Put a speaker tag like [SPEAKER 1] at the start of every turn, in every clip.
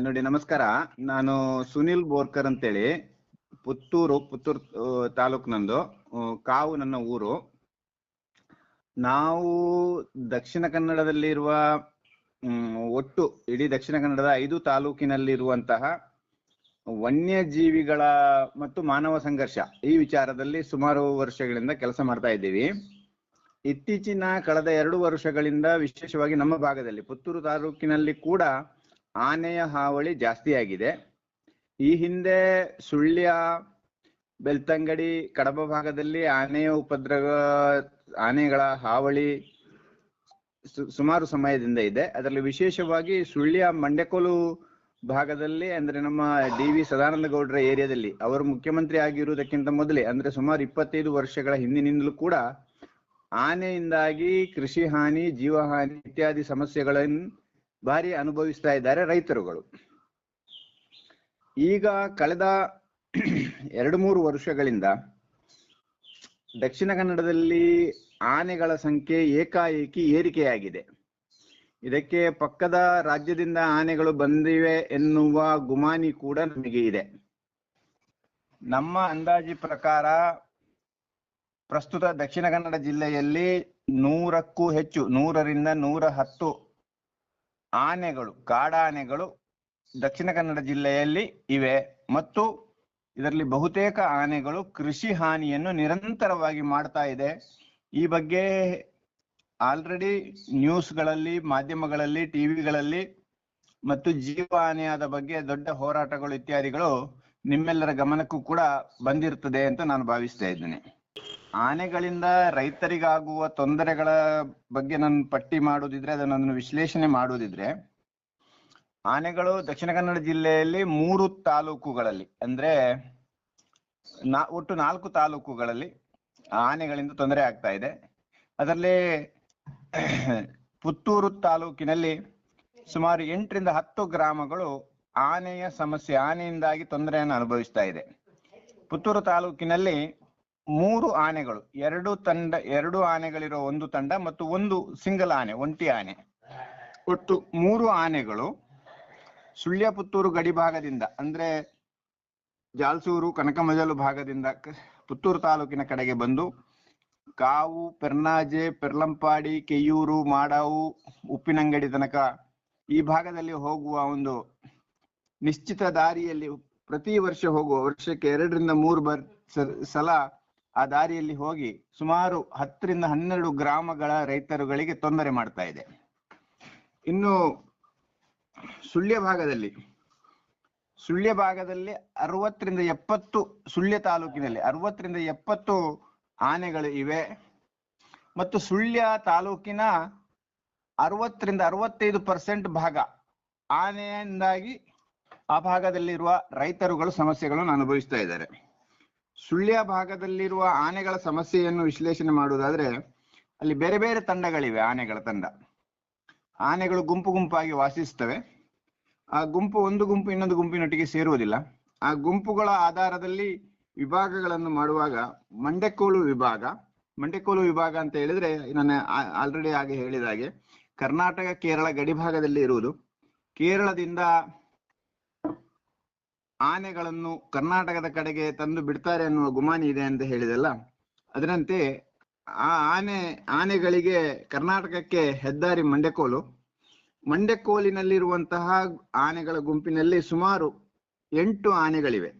[SPEAKER 1] ನೋಡಿ, ನಮಸ್ಕಾರ. ನಾನು ಸುನಿಲ್ ಬೋರ್ಕರ್ ಅಂತೇಳಿ. ಪುತ್ತೂರು ಪುತ್ತೂರು ತಾಲೂಕು ನಂದು. ಕಾವು ನನ್ನ ಊರು. ನಾವು ದಕ್ಷಿಣ ಕನ್ನಡದಲ್ಲಿರುವ ಒಟ್ಟು ಇಡೀ ದಕ್ಷಿಣ ಕನ್ನಡದ ಐದು ತಾಲೂಕಿನಲ್ಲಿರುವಂತಹ ವನ್ಯಜೀವಿಗಳ ಮತ್ತು ಮಾನವ ಸಂಘರ್ಷ ಈ ವಿಚಾರದಲ್ಲಿ ಸುಮಾರು ವರ್ಷಗಳಿಂದ ಕೆಲಸ ಮಾಡ್ತಾ ಇದ್ದೀವಿ. ಇತ್ತೀಚಿನ ಕಳೆದ ಎರಡು ವರ್ಷಗಳಿಂದ ವಿಶೇಷವಾಗಿ ನಮ್ಮ ಭಾಗದಲ್ಲಿ, ಪುತ್ತೂರು ತಾಲೂಕಿನಲ್ಲಿ ಕೂಡ ಆನೆಯ ಹಾವಳಿ ಜಾಸ್ತಿ ಆಗಿದೆ. ಈ ಹಿಂದೆ ಸುಳ್ಯ, ಬೆಳ್ತಂಗಡಿ ಕಡಬ ಭಾಗದಲ್ಲಿ ಆನೆಯ ಉಪದ್ರವ, ಆನೆಗಳ ಹಾವಳಿ ಸುಮಾರು ಸಮಯದಿಂದ ಇದೆ. ಅದರಲ್ಲಿ ವಿಶೇಷವಾಗಿ ಸುಳ್ಯ ಮಂಡ್ಯಕೋಲು ಭಾಗದಲ್ಲಿ ಅಂದ್ರೆ ನಮ್ಮ ಡಿ ವಿ ಸದಾನಂದ ಗೌಡ್ರ ಏರಿಯಾದಲ್ಲಿ ಅವರು ಮುಖ್ಯಮಂತ್ರಿ ಆಗಿರುವುದಕ್ಕಿಂತ ಮೊದಲೇ ಅಂದ್ರೆ ಸುಮಾರು ಇಪ್ಪತ್ತೈದು ವರ್ಷಗಳ ಹಿಂದಿನಿಂದಲೂ ಕೂಡ ಆನೆಯಿಂದಾಗಿ ಕೃಷಿ ಹಾನಿ, ಜೀವ ಹಾನಿ ಇತ್ಯಾದಿ ಸಮಸ್ಯೆಗಳನ್ನು ಭಾರಿ ಅನುಭವಿಸ್ತಾ ಇದ್ದಾರೆ ರೈತರುಗಳು. ಈಗ ಕಳೆದ ಎರಡು ಮೂರು ವರ್ಷಗಳಿಂದ ದಕ್ಷಿಣ ಕನ್ನಡದಲ್ಲಿ ಆನೆಗಳ ಸಂಖ್ಯೆ ಏಕಾಏಕಿ ಏರಿಕೆಯಾಗಿದೆ. ಇದಕ್ಕೆ ಪಕ್ಕದ ರಾಜ್ಯದಿಂದ ಆನೆಗಳು ಬಂದಿವೆ ಎನ್ನುವ ಗುಮಾನಿ ಕೂಡ ನಮಗೆ ಇದೆ. ನಮ್ಮ ಅಂದಾಜಿ ಪ್ರಕಾರ ಪ್ರಸ್ತುತ ದಕ್ಷಿಣ ಕನ್ನಡ ಜಿಲ್ಲೆಯಲ್ಲಿ ನೂರಕ್ಕೂ ಹೆಚ್ಚು, ನೂರರಿಂದ ನೂರ ಹತ್ತು ಆನೆಗಳು, ಕಾಡಾನೆಗಳು ದಕ್ಷಿಣ ಕನ್ನಡ ಜಿಲ್ಲೆಯಲ್ಲಿ ಇವೆ. ಮತ್ತು ಇದರಲ್ಲಿ ಬಹುತೇಕ ಆನೆಗಳು ಕೃಷಿ ಹಾನಿಯನ್ನು ನಿರಂತರವಾಗಿ ಮಾಡ್ತಾ ಇದೆ. ಈ ಬಗ್ಗೆ ಆಲ್ರೆಡಿ ನ್ಯೂಸ್ಗಳಲ್ಲಿ ಮಾಧ್ಯಮಗಳಲ್ಲಿ ಟಿವಿಗಳಲ್ಲಿ ಮತ್ತು ಜೀವ ಹಾನಿಯಾದ ಬಗ್ಗೆ ದೊಡ್ಡ ಹೋರಾಟಗಳು, ಇತ್ಯಾದಿಗಳು ನಿಮ್ಮೆಲ್ಲರ ಗಮನಕ್ಕೂ ಕೂಡ ಬಂದಿರ್ತದೆ ಅಂತ ನಾನು ಭಾವಿಸ್ತಾ ಇದ್ದೇನೆ. ಆನೆಗಳಿಂದ ರೈತರಿಗಾಗುವ ತೊಂದರೆಗಳ ಬಗ್ಗೆ ನಾನು ಪಟ್ಟಿ ಮಾಡೋದಿದ್ರೆ, ಅದನ್ನು ವಿಶ್ಲೇಷಣೆ ಮಾಡೋದಿದ್ರೆ, ಆನೆಗಳು ದಕ್ಷಿಣ ಕನ್ನಡ ಜಿಲ್ಲೆಯಲ್ಲಿ ಮೂರು ತಾಲೂಕುಗಳಲ್ಲಿ, ಅಂದ್ರೆ ನಾ, ಒಟ್ಟು ನಾಲ್ಕು ತಾಲೂಕುಗಳಲ್ಲಿ ಆನೆಗಳಿಂದ ತೊಂದರೆ ಆಗ್ತಾ ಇದೆ. ಅದರಲ್ಲಿ ಪುತ್ತೂರು ತಾಲೂಕಿನಲ್ಲಿ ಸುಮಾರು ಎಂಟರಿಂದ ಹತ್ತು ಗ್ರಾಮಗಳು ಆನೆಯ ಸಮಸ್ಯೆ, ಆನೆಯಿಂದಾಗಿ ತೊಂದರೆಯನ್ನು ಅನುಭವಿಸ್ತಾ ಇದೆ. ಪುತ್ತೂರು ತಾಲೂಕಿನಲ್ಲಿ ಮೂರು ಆನೆಗಳು, ಎರಡು ತಂಡ, ಎರಡು ಆನೆಗಳಿರೋ ಒಂದು ತಂಡ ಮತ್ತು ಒಂದು ಸಿಂಗಲ್ ಆನೆ, ಒಂಟಿ ಆನೆ. ಒಟ್ಟು ಮೂರು ಆನೆಗಳು ಸುಳ್ಯ ಪುತ್ತೂರು ಗಡಿ ಭಾಗದಿಂದ, ಅಂದ್ರೆ ಜಾಲ್ಸೂರು, ಕನಕಮಜಲು ಭಾಗದಿಂದ ಪುತ್ತೂರು ತಾಲೂಕಿನ ಕಡೆಗೆ ಬಂದು ಕಾವು, ಪೆರ್ನಾಜೆ, ಪೆರ್ಲಂಪಾಡಿ ಕೆಯ್ಯೂರು ಮಾಡಾವು, ಉಪ್ಪಿನಂಗಡಿ ತನಕ ಈ ಭಾಗದಲ್ಲಿ ಹೋಗುವ ಒಂದು ನಿಶ್ಚಿತ ದಾರಿಯಲ್ಲಿ ಪ್ರತಿ ವರ್ಷ ಹೋಗುವ ವರ್ಷಕ್ಕೆ ಎರಡರಿಂದ ಮೂರು ಬರ್, ಸಲ ಆ ದಾರಿಯಲ್ಲಿ ಹೋಗಿ ಸುಮಾರು ಹತ್ತರಿಂದ ಹನ್ನೆರಡು ಗ್ರಾಮಗಳ ರೈತರುಗಳಿಗೆ ತೊಂದರೆ ಮಾಡ್ತಾ ಇದೆ. ಇನ್ನು ಸುಳ್ಯ ಭಾಗದಲ್ಲಿ ಸುಳ್ಯ ಭಾಗದಲ್ಲಿ ಅರವತ್ತರಿಂದ ಎಪ್ಪತ್ತು ಸುಳ್ಯ ತಾಲೂಕಿನಲ್ಲಿ, ಅರವತ್ತರಿಂದ ಎಪ್ಪತ್ತು ಆನೆಗಳು ಇವೆ. ಮತ್ತು ಸುಳ್ಯ ತಾಲೂಕಿನ ಅರವತ್ತರಿಂದ ಅರವತ್ತೈದು ಪರ್ಸೆಂಟ್ ಭಾಗ ಆನೆಯಿಂದಾಗಿ ಆ ಭಾಗದಲ್ಲಿರುವ ರೈತರುಗಳು ಸಮಸ್ಯೆಗಳನ್ನು ಅನುಭವಿಸ್ತಾ ಇದ್ದಾರೆ. ಸುಳ್ಯ ಭಾಗದಲ್ಲಿರುವ ಆನೆಗಳ ಸಮಸ್ಯೆಯನ್ನು ವಿಶ್ಲೇಷಣೆ ಮಾಡುವುದಾದ್ರೆ, ಅಲ್ಲಿ ಬೇರೆ ಬೇರೆ ತಂಡಗಳಿವೆ, ಆನೆಗಳ ತಂಡ. ಆನೆಗಳು ಗುಂಪು ಗುಂಪಾಗಿ ವಾಸಿಸ್ತವೆ ಆ ಗುಂಪು ಒಂದು ಗುಂಪು ಇನ್ನೊಂದು ಗುಂಪಿನೊಟ್ಟಿಗೆ ಸೇರುವುದಿಲ್ಲ. ಆ ಗುಂಪುಗಳ ಆಧಾರದಲ್ಲಿ ವಿಭಾಗಗಳನ್ನು ಮಾಡುವಾಗ ಮಂಡೆಕೋಲು ವಿಭಾಗ ಮಂಡೆಕೋಲು ವಿಭಾಗ ಅಂತ ಹೇಳಿದ್ರೆ ನಾನು ಆಲ್ರೆಡಿ ಆಗಿ ಹೇಳಿದ ಹಾಗೆ ಕರ್ನಾಟಕ, ಕೇರಳ ಗಡಿ ಭಾಗದಲ್ಲಿ ಇರುವುದು. ಕೇರಳದಿಂದ ಆನೆಗಳನ್ನು ಕರ್ನಾಟಕದ ಕಡೆಗೆ ತಂದು ಬಿಡ್ತಾರೆ ಅನ್ನುವ ಗುಮಾನಿ ಇದೆ ಅಂತ ಹೇಳಿದಲ್ಲ. ಅದರಂತೆ ಆ ಆನೆ, ಆನೆಗಳಿಗೆ ಕರ್ನಾಟಕಕ್ಕೆ ಹೆದ್ದಾರಿ ಮಂಡೆಕೋಲು ಮಂಡೆಕೋಲಿನಲ್ಲಿರುವಂತಹ ಆನೆಗಳ ಗುಂಪಿನಲ್ಲಿ ಸುಮಾರು ಎಂಟು ಆನೆಗಳಿವೆ.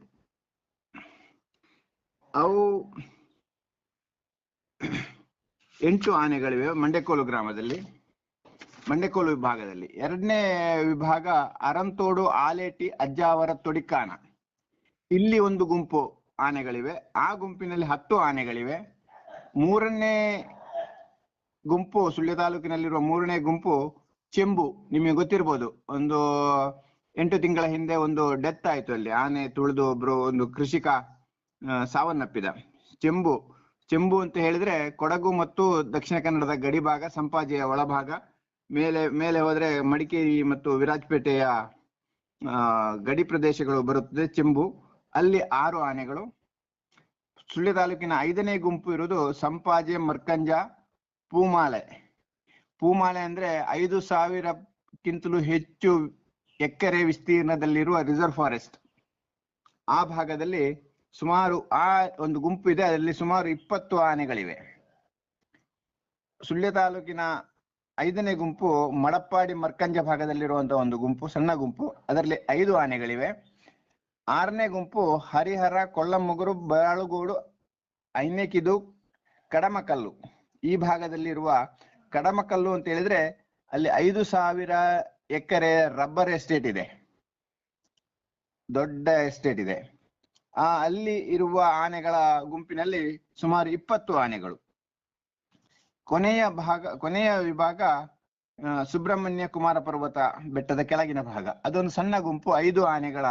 [SPEAKER 1] ಅವು ಎಂಟು ಆನೆಗಳಿವೆ ಮಂಡೆಕೋಲು ಗ್ರಾಮದಲ್ಲಿ. ಮಂಡೆಕೋಲು ವಿಭಾಗದಲ್ಲಿ. ಎರಡನೇ ವಿಭಾಗ ಅರಂತೋಡು, ಆಲೇಟಿ, ಅಜ್ಜಾವರ, ತೊಡಿಕಾಣ. ಇಲ್ಲಿ ಒಂದು ಗುಂಪು ಆನೆಗಳಿವೆ. ಆ ಗುಂಪಿನಲ್ಲಿ ಹತ್ತು ಆನೆಗಳಿವೆ. ಮೂರನೇ ಗುಂಪು, ಸುಳ್ಯ ತಾಲೂಕಿನಲ್ಲಿರುವ ಮೂರನೇ ಗುಂಪು ಚೆಂಬು. ನಿಮಗೆ ಗೊತ್ತಿರ್ಬೋದು, ಒಂದು ಎಂಟು ತಿಂಗಳ ಹಿಂದೆ ಒಂದು ಡೆತ್ ಆಯ್ತು ಅಲ್ಲಿ. ಆನೆ ತುಳಿದು ಒಬ್ರು ಒಂದು ಕೃಷಿಕ ಸಾವನ್ನಪ್ಪಿದ. ಚೆಂಬು ಚೆಂಬು ಅಂತ ಹೇಳಿದ್ರೆ ಕೊಡಗು ಮತ್ತು ದಕ್ಷಿಣ ಕನ್ನಡದ ಗಡಿ ಭಾಗ ಸಂಪಾಜೆಯ ಒಳಭಾಗ. ಮೇಲೆ ಮೇಲೆ ಹೋದ್ರೆ ಮಡಿಕೇರಿ ಮತ್ತು ವಿರಾಜಪೇಟೆಯ ಗಡಿ ಪ್ರದೇಶಗಳು ಬರುತ್ತದೆ, ಚೆಂಬು. ಅಲ್ಲಿ ಆರು ಆನೆಗಳು. ಸುಳ್ಯ ತಾಲೂಕಿನ ಐದನೇ ಗುಂಪು ಇರುವುದು ಸಂಪಾಜೆ, ಮರ್ಕಂಜ, ಪೂಮಾಲೆ. ಪೂಮಾಲೆ ಅಂದ್ರೆ ಐದು ಸಾವಿರಕ್ಕಿಂತಲೂ ಹೆಚ್ಚು ಎಕರೆ ವಿಸ್ತೀರ್ಣದಲ್ಲಿರುವ ರಿಸರ್ವ್ ಫಾರೆಸ್ಟ್. ಆ ಭಾಗದಲ್ಲಿ ಸುಮಾರು ಆ ಒಂದು ಗುಂಪು ಇದೆ, ಅದರಲ್ಲಿ ಸುಮಾರು ಇಪ್ಪತ್ತು ಆನೆಗಳಿವೆ. ಸುಳ್ಯ ತಾಲೂಕಿನ ಐದನೇ ಗುಂಪು ಮಡಪ್ಪಾಡಿ ಮರ್ಕಂಜ ಭಾಗದಲ್ಲಿರುವಂತಹ ಒಂದು ಗುಂಪು, ಸಣ್ಣ ಗುಂಪು. ಅದರಲ್ಲಿ ಐದು ಆನೆಗಳಿವೆ. ಆರನೇ ಗುಂಪು ಹರಿಹರ ಕೊಳ್ಳಮುಗುರು ಬಾಳುಗೋಡು ಐನೇಕಿದು ಕಡಮಕಲ್ಲು. ಈ ಭಾಗದಲ್ಲಿರುವ ಕಡಮಕಲ್ಲು ಅಂತ ಹೇಳಿದ್ರೆ ಅಲ್ಲಿ ಐದು ಸಾವಿರ ಎಕರೆ ರಬ್ಬರ್ ಎಸ್ಟೇಟ್ ಇದೆ. ದೊಡ್ಡ ಎಸ್ಟೇಟ್ ಇದೆ. ಆ ಅಲ್ಲಿ ಇರುವ ಆನೆಗಳ ಗುಂಪಿನಲ್ಲಿ ಸುಮಾರು ಇಪ್ಪತ್ತು ಆನೆಗಳು. ಕೊನೆಯ ಭಾಗ, ಕೊನೆಯ ವಿಭಾಗ ಸುಬ್ರಹ್ಮಣ್ಯ ಕುಮಾರ ಪರ್ವತ ಬೆಟ್ಟದ ಕೆಳಗಿನ ಭಾಗ. ಅದೊಂದು ಸಣ್ಣ ಗುಂಪು, ಐದು ಆನೆಗಳ,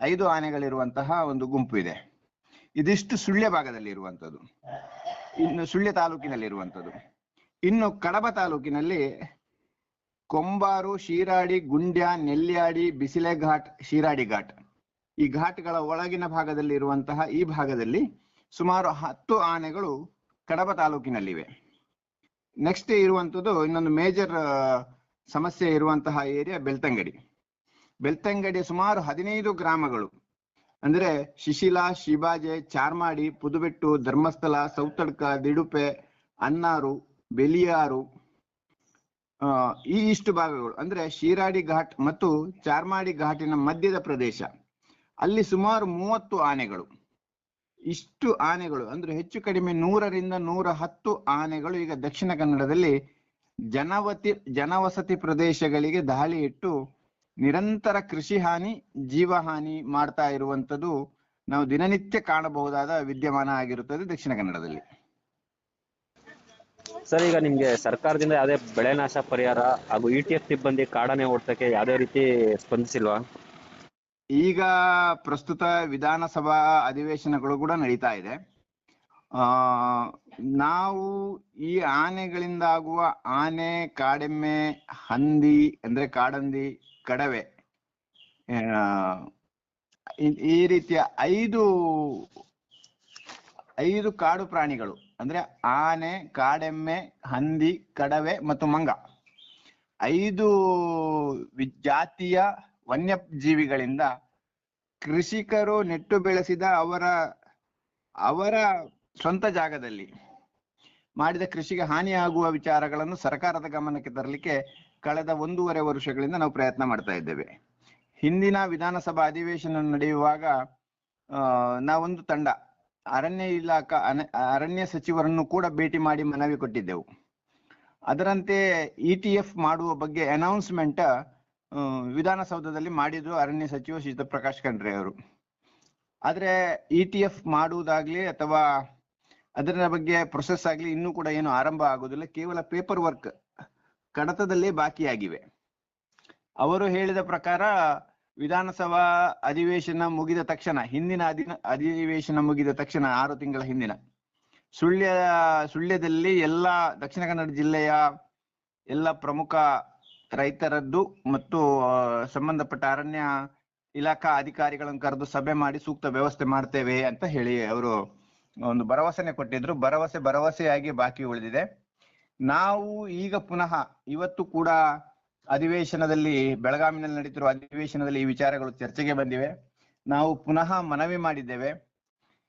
[SPEAKER 1] ಐದು ಆನೆಗಳಿರುವಂತಹ ಒಂದು ಗುಂಪು ಇದೆ. ಇದಿಷ್ಟು ಸುಳ್ಯ ಭಾಗದಲ್ಲಿ ಇರುವಂತದ್ದು ಇನ್ನು ಸುಳ್ಯ ತಾಲೂಕಿನಲ್ಲಿ ಇರುವಂತದ್ದು ಇನ್ನು ಕಡಬ ತಾಲೂಕಿನಲ್ಲಿ ಕೊಂಬಾರು, ಶೀರಾಡಿ, ಗುಂಡ್ಯ ನೆಲ್ಯಾಡಿ ಬಿಸಿಲೆ ಘಾಟ್ ಶೀರಾಡಿ ಘಾಟ್ ಈ ಘಾಟ್ಗಳ ಒಳಗಿನ ಭಾಗದಲ್ಲಿ ಇರುವಂತಹ ಈ ಭಾಗದಲ್ಲಿ ಸುಮಾರು ಹತ್ತು ಆನೆಗಳು ಕಡಬ ತಾಲೂಕಿನಲ್ಲಿವೆ. ನೆಕ್ಸ್ಟ್ ಇರುವಂತದ್ದು ಇನ್ನೊಂದು ಮೇಜರ್ ಸಮಸ್ಯೆ ಇರುವಂತಹ ಏರಿಯಾ ಬೆಳ್ತಂಗಡಿ. ಬೆಳ್ತಂಗಡಿ ಸುಮಾರು ಹದಿನೈದು ಗ್ರಾಮಗಳು. ಅಂದ್ರೆ ಶಿಶಿಲಾ ಶಿಬಾಜೆ ಚಾರ್ಮಾಡಿ, ಪುದುಬೆಟ್ಟು, ಧರ್ಮಸ್ಥಳ, ಸೌತಡ್ಕ, ದಿಡುಪೆ, ಅನ್ನಾರು, ಬೆಲಿಯಾರು ಈ ಇಷ್ಟು ಭಾಗಗಳು. ಅಂದ್ರೆ ಶಿರಾಡಿ ಘಾಟ್ ಮತ್ತು ಚಾರ್ಮಾಡಿ ಘಾಟಿನ ಮಧ್ಯದ ಪ್ರದೇಶ. ಅಲ್ಲಿ ಸುಮಾರು ಮೂವತ್ತು ಆನೆಗಳು. ಇಷ್ಟು ಆನೆಗಳು, ಅಂದ್ರೆ ಹೆಚ್ಚು ಕಡಿಮೆ ನೂರರಿಂದ ನೂರ ಹತ್ತು ಆನೆಗಳು ಈಗ ದಕ್ಷಿಣ ಕನ್ನಡದಲ್ಲಿ ಜನವತಿ, ಜನವಸತಿ ಪ್ರದೇಶಗಳಿಗೆ ದಾಳಿ ಇಟ್ಟು ನಿರಂತರ ಕೃಷಿ ಹಾನಿ ಜೀವ ಹಾನಿ ಮಾಡ್ತಾ ಇರುವಂತದ್ದು ನಾವು ದಿನನಿತ್ಯ ಕಾಣಬಹುದಾದ ವಿದ್ಯಮಾನ ಆಗಿರುತ್ತದೆ ದಕ್ಷಿಣ ಕನ್ನಡದಲ್ಲಿ.
[SPEAKER 2] ಸರ್, ಈಗ ನಿಮ್ಗೆ ಸರ್ಕಾರದಿಂದ ಯಾವುದೇ ಬೆಳೆ ನಾಶ ಪರಿಹಾರ ಹಾಗೂ ಇ ಟಿ ಎಫ್ ಸಿಬ್ಬಂದಿ ಕಾಡಾನೆ ಓಡ್ತಕ್ಕೆ ಯಾವ್ದೇ ರೀತಿ ಸ್ಪಂದಿಸಿಲ್ವಾ?
[SPEAKER 1] ಈಗ ಪ್ರಸ್ತುತ ವಿಧಾನಸಭಾ ಅಧಿವೇಶನಗಳು ಕೂಡ ನಡೀತಾ ಇದೆ. ಆ, ನಾವು ಈ ಆನೆಗಳಿಂದ ಆಗುವ ಆನೆ, ಕಾಡೆಮ್ಮೆ, ಹಂದಿ, ಅಂದ್ರೆ ಕಾಡಂದಿ, ಕಡವೆ ಈ- ರೀತಿಯ ಐದು ಐದು ಕಾಡು ಪ್ರಾಣಿಗಳು, ಅಂದ್ರೆ ಆನೆ, ಕಾಡೆಮ್ಮೆ, ಹಂದಿ, ಕಡವೆ ಮತ್ತು ಮಂಗ. ಐದು ಜಾತಿಯ ವನ್ಯಜೀವಿಗಳಿಂದ ಕೃಷಿಕರು ನೆಟ್ಟು ಬೆಳೆಸಿದ ಅವರ ಅವರ ಸ್ವಂತ ಜಾಗದಲ್ಲಿ ಮಾಡಿದ ಕೃಷಿಗೆ ಹಾನಿಯಾಗುವ ವಿಚಾರಗಳನ್ನು ಸರ್ಕಾರದ ಗಮನಕ್ಕೆ ತರಲಿಕ್ಕೆ ಕಳೆದ ಒಂದೂವರೆ ವರ್ಷಗಳಿಂದ ನಾವು ಪ್ರಯತ್ನ ಮಾಡ್ತಾ ಇದ್ದೇವೆ. ಹಿಂದಿನ ವಿಧಾನಸಭಾ ಅಧಿವೇಶನ ನಡೆಯುವಾಗ ನಾವೊಂದು ತಂಡ, ಅರಣ್ಯ ಇಲಾಖಾ ಅರಣ್ಯ ಸಚಿವರನ್ನು ಕೂಡ ಭೇಟಿ ಮಾಡಿ ಮನವಿ ಕೊಟ್ಟಿದ್ದೆವು. ಅದರಂತೆ ಇ ಟಿ ಎಫ್ ಮಾಡುವ ಬಗ್ಗೆ ಅನೌನ್ಸ್ಮೆಂಟ್ ವಿಧಾನಸೌಧದಲ್ಲಿ ಮಾಡಿದ್ರು ಅರಣ್ಯ ಸಚಿವ ಶ್ರೀಯುತ ಪ್ರಕಾಶ್ ಖಂಡ್ರೆ ಅವರು. ಆದ್ರೆ ಇ ಟಿ ಎಫ್ ಮಾಡುವುದಾಗ್ಲಿ ಅಥವಾ ಅದರ ಬಗ್ಗೆ ಪ್ರೊಸೆಸ್ ಆಗ್ಲಿ ಇನ್ನೂ ಕೂಡ ಏನು ಆರಂಭ ಆಗುದಿಲ್ಲ. ಕೇವಲ ಪೇಪರ್ ವರ್ಕ್ ಕಡತದಲ್ಲೇ ಬಾಕಿಯಾಗಿವೆ. ಅವರು ಹೇಳಿದ ಪ್ರಕಾರ ವಿಧಾನಸಭಾ ಅಧಿವೇಶನ ಮುಗಿದ ತಕ್ಷಣ, ಹಿಂದಿನ ಅಧಿವೇಶನ ಮುಗಿದ ತಕ್ಷಣ, ಆರು ತಿಂಗಳ ಹಿಂದಿನ, ಸುಳ್ಯ, ಸುಳ್ಯದಲ್ಲಿ ಎಲ್ಲ ದಕ್ಷಿಣ ಕನ್ನಡ ಜಿಲ್ಲೆಯ ಎಲ್ಲ ಪ್ರಮುಖ ರೈತರದ್ದು ಮತ್ತು ಸಂಬಂಧಪಟ್ಟ ಅರಣ್ಯ ಇಲಾಖಾ ಅಧಿಕಾರಿಗಳನ್ನು ಕರೆದು ಸಭೆ ಮಾಡಿ ಸೂಕ್ತ ವ್ಯವಸ್ಥೆ ಮಾಡ್ತೇವೆ ಅಂತ ಹೇಳಿ ಅವರು ಒಂದು ಭರವಸೆನೆ ಕೊಟ್ಟಿದ್ರು. ಭರವಸೆ ಭರವಸೆಯಾಗಿ ಬಾಕಿ ಉಳಿದಿದೆ. ನಾವು ಈಗ ಪುನಃ ಇವತ್ತು ಕೂಡ ಅಧಿವೇಶನದಲ್ಲಿ, ಬೆಳಗಾವಿನಲ್ಲಿ ನಡೀತಿರುವ ಅಧಿವೇಶನದಲ್ಲಿ ಈ ವಿಚಾರಗಳು ಚರ್ಚೆಗೆ ಬಂದಿವೆ. ನಾವು ಪುನಃ ಮನವಿ ಮಾಡಿದ್ದೇವೆ.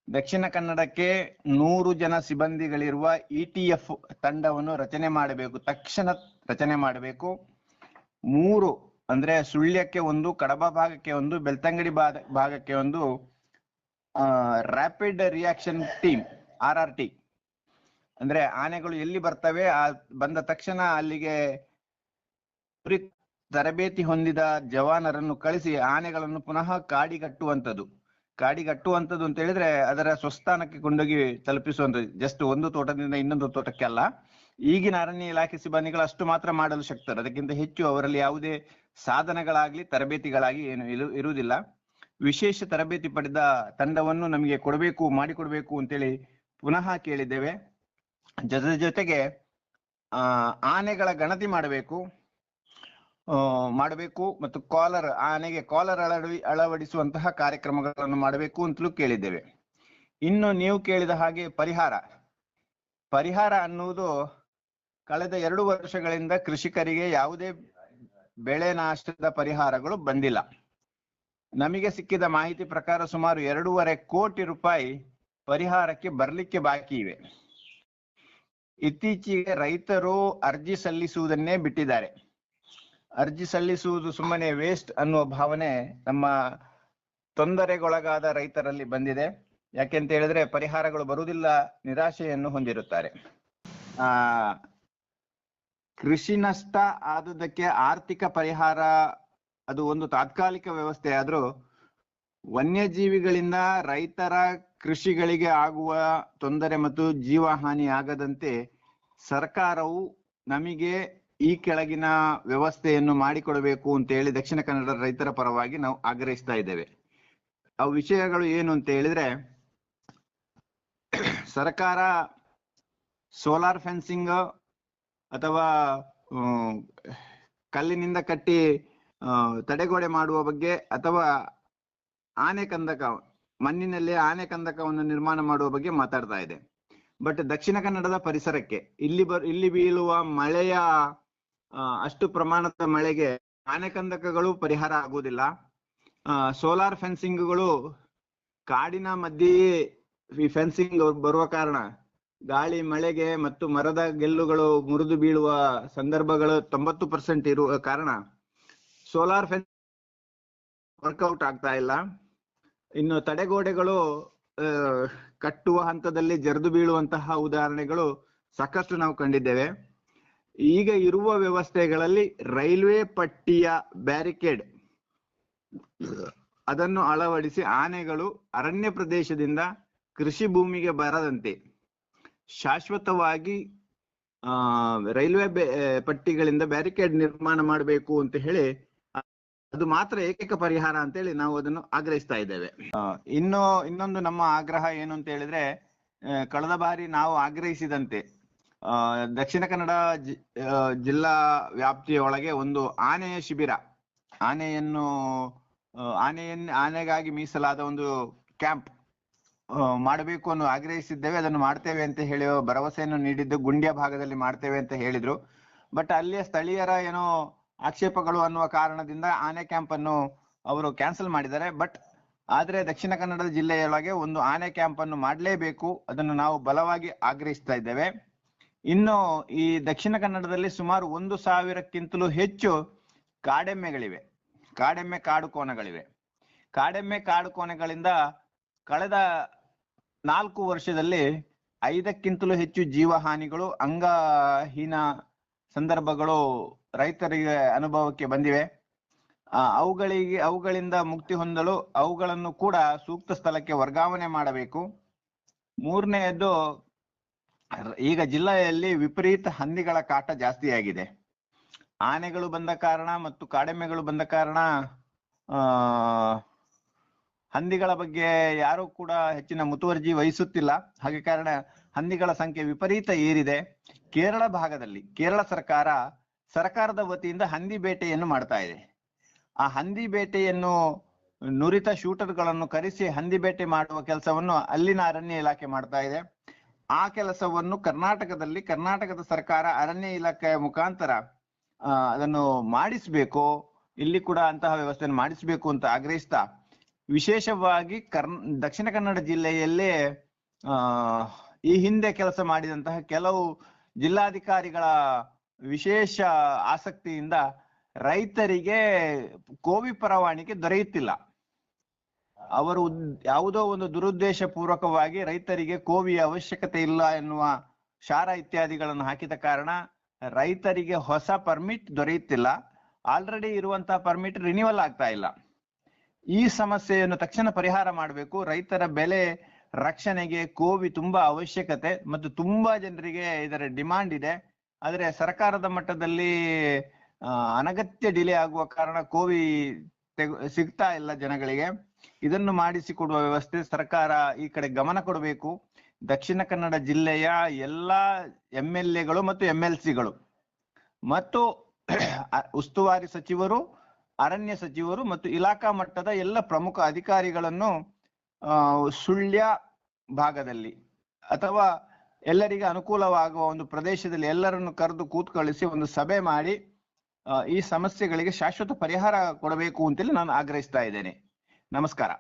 [SPEAKER 1] ದಕ್ಷಿಣ ಕನ್ನಡಕ್ಕೆ ನೂರು ಜನ ಸಿಬ್ಬಂದಿಗಳಿರುವ ಇ ಟಿ ಎಫ್ ತಂಡವನ್ನು ರಚನೆ ಮಾಡಬೇಕು. ತಕ್ಷಣ ರಚನೆ ಮಾಡಬೇಕು. ಮೂರು, ಅಂದ್ರೆ ಸುಳ್ಯಕ್ಕೆ ಒಂದು, ಕಡಬ ಭಾಗಕ್ಕೆ ಒಂದು, ಬೆಳ್ತಂಗಡಿ ಭಾಗ- ಭಾಗಕ್ಕೆ ಒಂದು rapid reaction team R R T ಅಂದ್ರೆ ಆನೆಗಳು ಎಲ್ಲಿ ಬರ್ತವೆ? ಆ, ಬಂದ ತಕ್ಷಣ ಅಲ್ಲಿಗೆ ತರಬೇತಿ ಹೊಂದಿದ ಜವಾನರನ್ನು ಕಳಿಸಿ ಆನೆಗಳನ್ನು ಪುನಃ ಕಾಡಿಗಟ್ಟುವಂಥದ್ದು ಕಾಡಿಗಟ್ಟುವಂಥದ್ದು ಅಂತ ಹೇಳಿದ್ರೆ ಅದರ ಸ್ವಸ್ಥಾನಕ್ಕೆ ಕೊಂಡೋಗಿ ತಲುಪಿಸುವಂಥದ್ದು. ಜಸ್ಟ್ ಒಂದು ತೋಟದಿಂದ ಇನ್ನೊಂದು ತೋಟಕ್ಕೆ ಅಲ್ಲ. ಈಗಿನ ಅರಣ್ಯ ಇಲಾಖೆ ಸಿಬ್ಬಂದಿಗಳು ಅಷ್ಟು ಮಾತ್ರ ಮಾಡಲು ಶಕ್ತರು. ಅದಕ್ಕಿಂತ ಹೆಚ್ಚು ಅವರಲ್ಲಿ ಯಾವುದೇ ಸಾಧನಗಳಾಗ್ಲಿ, ತರಬೇತಿಗಳಾಗಿ ಏನು ಇರು- ಇರುವುದಿಲ್ಲ. ವಿಶೇಷ ತರಬೇತಿ ಪಡೆದ ತಂಡವನ್ನು ನಮಗೆ ಕೊಡಬೇಕು, ಮಾಡಿಕೊಡ್ಬೇಕು ಅಂತೇಳಿ ಪುನಃ ಕೇಳಿದ್ದೇವೆ. ಜೊತೆ ಜೊತೆಗೆ ಆನೆಗಳ ಗಣತಿ ಮಾಡಬೇಕು. ಮಾಡಬೇಕು ಮತ್ತು ಕಾಲರ್, ಆನೆಗೆ ಕಾಲರ್ ಅಳವಡಿ ಅಳವಡಿಸುವಂತಹ ಕಾರ್ಯಕ್ರಮಗಳನ್ನು ಮಾಡಬೇಕು ಅಂತಲೂ ಕೇಳಿದ್ದೇವೆ. ಇನ್ನು ನೀವು ಕೇಳಿದ ಹಾಗೆ ಪರಿಹಾರ. ಪರಿಹಾರ ಅನ್ನುವುದು ಕಳೆದ ಎರಡು ವರ್ಷಗಳಿಂದ ಕೃಷಿಕರಿಗೆ ಯಾವುದೇ ಬೆಳೆ ನಾಶದ ಪರಿಹಾರಗಳು ಬಂದಿಲ್ಲ. ನಮಗೆ ಸಿಕ್ಕಿದ ಮಾಹಿತಿ ಪ್ರಕಾರ ಸುಮಾರು ಎರಡೂವರೆ ಕೋಟಿ ರೂಪಾಯಿ ಪರಿಹಾರಕ್ಕೆ ಬರಲಿಕ್ಕೆ ಬಾಕಿ ಇವೆ. ಇತ್ತೀಚೆಗೆ ರೈತರು ಅರ್ಜಿ ಸಲ್ಲಿಸುವುದನ್ನೇ ಬಿಟ್ಟಿದ್ದಾರೆ. ಅರ್ಜಿ ಸಲ್ಲಿಸುವುದು ಸುಮ್ಮನೆ ವೇಸ್ಟ್ ಅನ್ನುವ ಭಾವನೆ ನಮ್ಮ ತೊಂದರೆಗೊಳಗಾದ ರೈತರಲ್ಲಿ ಬಂದಿದೆ. ಯಾಕೆಂತ ಹೇಳಿದ್ರೆ ಪರಿಹಾರಗಳು ಬರುವುದಿಲ್ಲ, ನಿರಾಶೆಯನ್ನು ಹೊಂದಿರುತ್ತಾರೆ. ಆ ಕೃಷಿ ನಷ್ಟ ಆದದಕ್ಕೆ ಆರ್ಥಿಕ ಪರಿಹಾರ, ಅದು ಒಂದು ತಾತ್ಕಾಲಿಕ ವ್ಯವಸ್ಥೆ. ಆದ್ರೂ ವನ್ಯಜೀವಿಗಳಿಂದ ರೈತರ ಕೃಷಿಗಳಿಗೆ ಆಗುವ ತೊಂದರೆ ಮತ್ತು ಜೀವಹಾನಿ ಆಗದಂತೆ ಸರ್ಕಾರವು ನಮಗೆ ಈ ಕೆಳಗಿನ ವ್ಯವಸ್ಥೆಯನ್ನು ಮಾಡಿಕೊಡಬೇಕು ಅಂತ ಹೇಳಿ ದಕ್ಷಿಣ ಕನ್ನಡ ರೈತರ ಪರವಾಗಿ ನಾವು ಆಗ್ರಹಿಸ್ತಾ ಇದ್ದೇವೆ. ಆ ವಿಷಯಗಳು ಏನು ಅಂತ ಹೇಳಿದ್ರೆ, ಸರ್ಕಾರ ಸೋಲಾರ್ ಫೆನ್ಸಿಂಗ್ ಅಥವಾ ಕಲ್ಲಿನಿಂದ ಕಟ್ಟಿ ತಡೆಗೋಡೆ ಮಾಡುವ ಬಗ್ಗೆ ಅಥವಾ ಆನೆ ಕಂದಕ, ಮಣ್ಣಿನಲ್ಲಿ ಆನೆ ಕಂದಕವನ್ನು ನಿರ್ಮಾಣ ಮಾಡುವ ಬಗ್ಗೆ ಮಾತಾಡ್ತಾ ಇದೆ. ಬಟ್ ದಕ್ಷಿಣ ಕನ್ನಡದ ಪರಿಸರಕ್ಕೆ, ಇಲ್ಲಿ ಬರ್ ಇಲ್ಲಿ ಬೀಳುವ ಮಳೆಯ ಅಷ್ಟು ಪ್ರಮಾಣದ ಮಳೆಗೆ ಆನೆ ಕಂದಕಗಳು ಪರಿಹಾರ ಆಗುವುದಿಲ್ಲ. ಸೋಲಾರ್ ಫೆನ್ಸಿಂಗ್ಗಳು ಕಾಡಿನ ಮಧ್ಯೆಯೇ ಈ ಫೆನ್ಸಿಂಗ್ ಬರುವ ಕಾರಣ ಗಾಳಿ, ಮಳೆಗೆ ಮತ್ತು ಮರದ ಗೆಲ್ಲುಗಳು ಮುರಿದು ಬೀಳುವ ಸಂದರ್ಭಗಳು ತೊಂಬತ್ತು ಪರ್ಸೆಂಟ್ ಇರುವ ಕಾರಣ ಸೋಲಾರ್ ಫೆನ್ ವರ್ಕೌಟ್ ಆಗ್ತಾ ಇಲ್ಲ. ಇನ್ನು ತಡೆಗೋಡೆಗಳು ಕಟ್ಟುವ ಹಂತದಲ್ಲಿ ಜರಿದು ಬೀಳುವಂತಹ ಉದಾಹರಣೆಗಳು ಸಾಕಷ್ಟು ನಾವು ಕಂಡಿದ್ದೇವೆ. ಈಗ ಇರುವ ವ್ಯವಸ್ಥೆಗಳಲ್ಲಿ ರೈಲ್ವೆ ಪಟ್ಟಿಯ ಬ್ಯಾರಿಕೇಡ್, ಅದನ್ನು ಅಳವಡಿಸಿ ಆನೆಗಳು ಅರಣ್ಯ ಪ್ರದೇಶದಿಂದ ಕೃಷಿ ಭೂಮಿಗೆ ಬರದಂತೆ. ಶಾಶ್ವತವಾಗಿ, ಆ, ರೈಲ್ವೆ ಪಟ್ಟಿಗಳಿಂದ ಬ್ಯಾರಿಕೇಡ್ ನಿರ್ಮಾಣ ಮಾಡಬೇಕು ಅಂತ ಹೇಳಿ, ಅದು ಮಾತ್ರ ಏಕೈಕ ಪರಿಹಾರ ಅಂತ ಹೇಳಿ ನಾವು ಅದನ್ನು ಆಗ್ರಹಿಸ್ತಾ ಇದ್ದೇವೆ. ಇನ್ನು, ಇನ್ನೊಂದು ನಮ್ಮ ಆಗ್ರಹ ಏನು ಅಂತ ಹೇಳಿದ್ರೆ ಕಳೆದ ಬಾರಿ ನಾವು ಆಗ್ರಹಿಸಿದಂತೆ ದಕ್ಷಿಣ ಕನ್ನಡ ಜಿಲ್ಲಾ ವ್ಯಾಪ್ತಿಯ ಒಳಗೆ ಒಂದು ಆನೆಯ ಶಿಬಿರ, ಆನೆಯನ್ನು ಆನೆಯನ್ನ ಆನೆಗಾಗಿ ಮೀಸಲಾದ ಒಂದು ಕ್ಯಾಂಪ್ ಮಾಡಬೇಕು ಅನ್ನೋ ಆಗ್ರಹಿಸಿದ್ದೇವೆ, ಅದನ್ನು ಮಾಡ್ತೇವೆ ಅಂತ ಹೇಳಿ ಭರವಸೆಯನ್ನು ನೀಡಿದ್ದು ಗುಂಡ್ಯ ಭಾಗದಲ್ಲಿ ಮಾಡ್ತೇವೆ ಅಂತ ಹೇಳಿದ್ರು. ಬಟ್ ಅಲ್ಲಿಯ ಸ್ಥಳೀಯರ ಏನೋ ಆಕ್ಷೇಪಗಳು ಅನ್ನುವ ಕಾರಣದಿಂದ ಆನೆ ಕ್ಯಾಂಪ್ ಅನ್ನು ಅವರು ಕ್ಯಾನ್ಸಲ್ ಮಾಡಿದ್ದಾರೆ. ಬಟ್ ಆದ್ರೆ ದಕ್ಷಿಣ ಕನ್ನಡ ಜಿಲ್ಲೆಯೊಳಗೆ ಒಂದು ಆನೆ ಕ್ಯಾಂಪ್ ಅನ್ನು ಮಾಡಲೇಬೇಕು, ಅದನ್ನು ನಾವು ಬಲವಾಗಿ ಆಗ್ರಹಿಸ್ತಾ ಇದ್ದೇವೆ. ಇನ್ನು ಈ ದಕ್ಷಿಣ ಕನ್ನಡದಲ್ಲಿ ಸುಮಾರು ಒಂದು ಸಾವಿರಕ್ಕಿಂತಲೂ ಹೆಚ್ಚು ಕಾಡೆಮ್ಮೆಗಳಿವೆ. ಕಾಡೆಮ್ಮೆ ಕಾಡು ಕೋಣಗಳಿವೆ. ಕಾಡೆಮ್ಮೆ ಕಾಡು ಕೋಣೆಗಳಿಂದ ಕಳೆದ ನಾಲ್ಕು ವರ್ಷದಲ್ಲಿ ಐದಕ್ಕಿಂತಲೂ ಹೆಚ್ಚು ಜೀವಹಾನಿಗಳು, ಅಂಗಹೀನ ಸಂದರ್ಭಗಳು ರೈತರಿಗೆ ಅನುಭವಕ್ಕೆ ಬಂದಿವೆ. ಅವುಗಳಿಗೆ, ಅವುಗಳಿಂದ ಮುಕ್ತಿ ಹೊಂದಲು ಅವುಗಳನ್ನು ಕೂಡ ಸೂಕ್ತ ಸ್ಥಳಕ್ಕೆ ವರ್ಗಾವಣೆ ಮಾಡಬೇಕು. ಮೂರನೆಯದ್ದು, ಈಗ ಜಿಲ್ಲೆಯಲ್ಲಿ ವಿಪರೀತ ಹಂದಿಗಳ ಕಾಟ ಜಾಸ್ತಿಯಾಗಿದೆ. ಆನೆಗಳು ಬಂದ ಕಾರಣ ಮತ್ತು ಕಾಡೆಮ್ಮೆಗಳು ಬಂದ ಕಾರಣ ಹಂದಿಗಳ ಬಗ್ಗೆ ಯಾರು ಕೂಡ ಹೆಚ್ಚಿನ ಮುತುವರ್ಜಿ ವಹಿಸುತ್ತಿಲ್ಲ. ಹಾಗೆ ಕಾರಣ ಹಂದಿಗಳ ಸಂಖ್ಯೆ ವಿಪರೀತ ಏರಿದೆ. ಕೇರಳ ಭಾಗದಲ್ಲಿ, ಕೇರಳ ಸರ್ಕಾರ ಸರ್ಕಾರದ ವತಿಯಿಂದ ಹಂದಿ ಬೇಟೆಯನ್ನು ಮಾಡ್ತಾ ಇದೆ. ಆ ಹಂದಿ ಬೇಟೆಯನ್ನು ನುರಿತ ಶೂಟರ್ಗಳನ್ನು ಕರೆಸಿ ಹಂದಿ ಬೇಟೆ ಮಾಡುವ ಕೆಲಸವನ್ನು ಅಲ್ಲಿನ ಅರಣ್ಯ ಇಲಾಖೆ ಮಾಡ್ತಾ ಇದೆ. ಆ ಕೆಲಸವನ್ನು ಕರ್ನಾಟಕದಲ್ಲಿ, ಕರ್ನಾಟಕದ ಸರ್ಕಾರ ಅರಣ್ಯ ಇಲಾಖೆಯ ಮುಖಾಂತರ ಅದನ್ನು ಮಾಡಿಸಬೇಕು. ಇಲ್ಲಿ ಕೂಡ ಅಂತಹ ವ್ಯವಸ್ಥೆಯನ್ನು ಮಾಡಿಸಬೇಕು ಅಂತ ಆಗ್ರಹಿಸ್ತಾ ವಿಶೇಷವಾಗಿ ಕರ್ನ್, ದಕ್ಷಿಣ ಕನ್ನಡ ಜಿಲ್ಲೆಯಲ್ಲಿ, ಆ, ಈ ಹಿಂದೆ ಕೆಲಸ ಮಾಡಿದಂತಹ ಕೆಲವು ಜಿಲ್ಲಾಧಿಕಾರಿಗಳ ವಿಶೇಷ ಆಸಕ್ತಿಯಿಂದ ರೈತರಿಗೆ ಕೋವಿ ಪರವಾನಿಗೆ ದೊರೆಯುತ್ತಿಲ್ಲ. ಅವರು ಯಾವುದೋ ಒಂದು ದುರುದ್ದೇಶ ಪೂರ್ವಕವಾಗಿ ರೈತರಿಗೆ ಕೋವಿಯ ಅವಶ್ಯಕತೆ ಇಲ್ಲ ಎನ್ನುವ ಶಾರ ಇತ್ಯಾದಿಗಳನ್ನು ಹಾಕಿದ ಕಾರಣ ರೈತರಿಗೆ ಹೊಸ ಪರ್ಮಿಟ್ ದೊರೆಯುತ್ತಿಲ್ಲ. ಆಲ್ರೆಡಿ ಇರುವಂತಹ ಪರ್ಮಿಟ್ ರಿನಿವಲ್ ಆಗ್ತಾ ಇಲ್ಲ. ಈ ಸಮಸ್ಯೆಯನ್ನು ತಕ್ಷಣ ಪರಿಹಾರ ಮಾಡಬೇಕು. ರೈತರ ಬೆಲೆ ರಕ್ಷಣೆಗೆ ಕೋವಿ ತುಂಬಾ ಅವಶ್ಯಕತೆ ಮತ್ತು ತುಂಬಾ ಜನರಿಗೆ ಇದರ ಡಿಮಾಂಡ್ ಇದೆ. ಆದರೆ ಸರ್ಕಾರದ ಮಟ್ಟದಲ್ಲಿ ಅನಗತ್ಯ ಡಿಲೇ ಆಗುವ ಕಾರಣ ಕೋವಿ ಸಿಗ್ತಾ ಇಲ್ಲ ಜನಗಳಿಗೆ. ಇದನ್ನು ಮಾಡಿಸಿಕೊಡುವ ವ್ಯವಸ್ಥೆ ಸರ್ಕಾರ ಈ ಕಡೆ ಗಮನ ಕೊಡಬೇಕು. ದಕ್ಷಿಣ ಕನ್ನಡ ಜಿಲ್ಲೆಯ ಎಲ್ಲಾ ಎಂ ಎಲ್ ಎಗಳು ಮತ್ತು ಎಂ ಎಲ್ ಸಿಗಳು. ಮತ್ತು ಉಸ್ತುವಾರಿ ಸಚಿವರು ಅರಣ್ಯ ಸಚಿವರು ಮತ್ತು ಇಲಾಖಾ ಮಟ್ಟದ ಎಲ್ಲ ಪ್ರಮುಖ ಅಧಿಕಾರಿಗಳನ್ನು ಸುಳ್ಯ ಭಾಗದಲ್ಲಿ ಅಥವಾ ಎಲ್ಲರಿಗೆ ಅನುಕೂಲವಾಗುವ ಒಂದು ಪ್ರದೇಶದಲ್ಲಿ ಎಲ್ಲರನ್ನು ಕರೆದು ಕೂತ್ಕಳಿಸಿ ಒಂದು ಸಭೆ ಮಾಡಿ ಈ ಸಮಸ್ಯೆಗಳಿಗೆ ಶಾಶ್ವತ ಪರಿಹಾರ ಕೊಡಬೇಕು ಅಂತೇಳಿ ನಾನು ಆಗ್ರಹಿಸ್ತಾ ಇದ್ದೇನೆ. ನಮಸ್ಕಾರ.